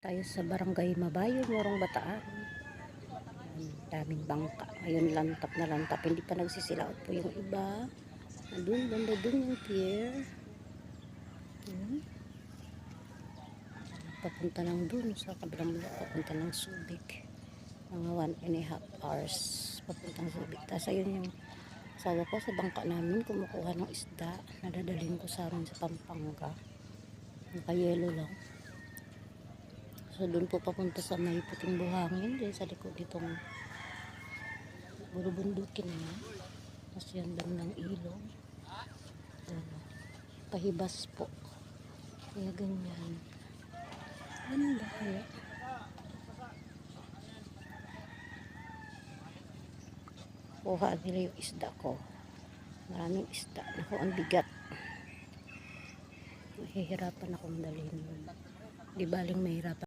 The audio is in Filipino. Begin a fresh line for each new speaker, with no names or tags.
tayo sa barangay Mabayo, Morong Bataan. Daming bangka. Ayun, lantap na lantap. Hindi pa nagsisilaot po yung iba. Doon, banda doon yung pier. Ayan. Papunta lang doon sa kabilang mula. Papunta ng Subic. Mga one and a half hours. Papuntang Subic. Tapos ayun yung asawa ko sa bangka namin. Kumukuha ng isda. Nadadaling ko sa amin sa Pampanga. Nakayelo lang. So doon po papunta sa may puting buhangin din sa likod nitong burubundukin na. Tapos yan lang ng ilog. Ano, pahibas po. Kaya ganyan. Ba kaya? Kuha nila yung isda ko. Maraming isda. Naku, ang bigat. Mahihirapan akong dalhin yun. Di baling mahirapan.